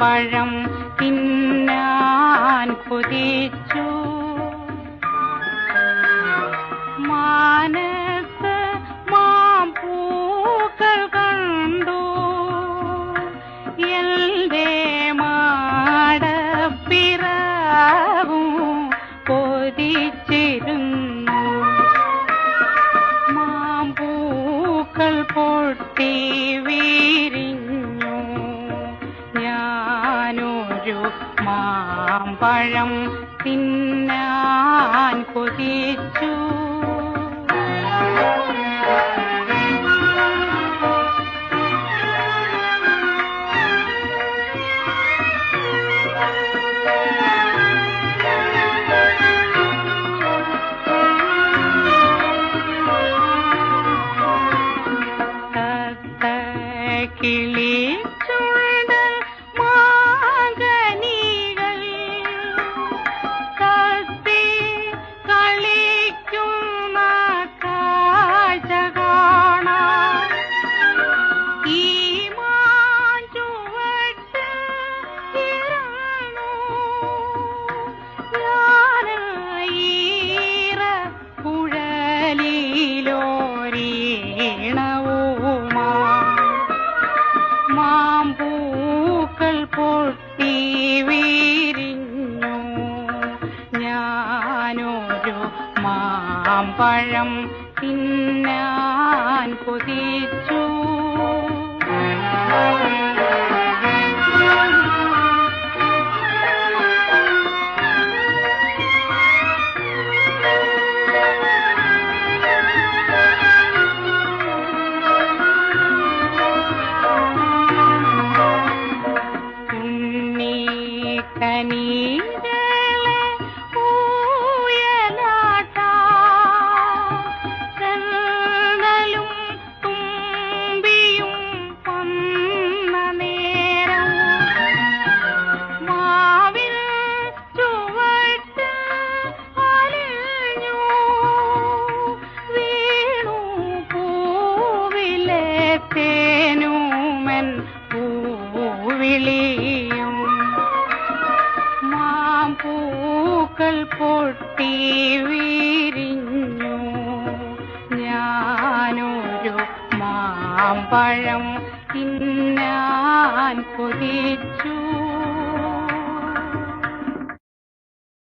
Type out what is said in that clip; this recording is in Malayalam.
മാമ്പഴം തിന്നാൻ കൊതിച്ചു. മാനത്ത് മാമ്പൂക്കൾ കണ്ടു. എന്റെ മാടപ്പിറവും കൊതിച്ചിരുന്നു. മാമ്പൂക്കൾ പൊട്ടി വീരിഞ്ഞു മാമ്പഴം തിന്നാൻ കൊതിച്ചു. തത്ത മാമ്പഴം തിന്നാൻ കൊതിച്ചു. ഉണ്ണി മാമ്പൂക്കൾ പൊട്ടി വീരിഞ്ഞു. ഞാനൊരു മാമ്പഴം തിന്നാൻ കൊതിച്ചു.